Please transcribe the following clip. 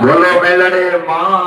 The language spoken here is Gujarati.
બોલો મેલડી માં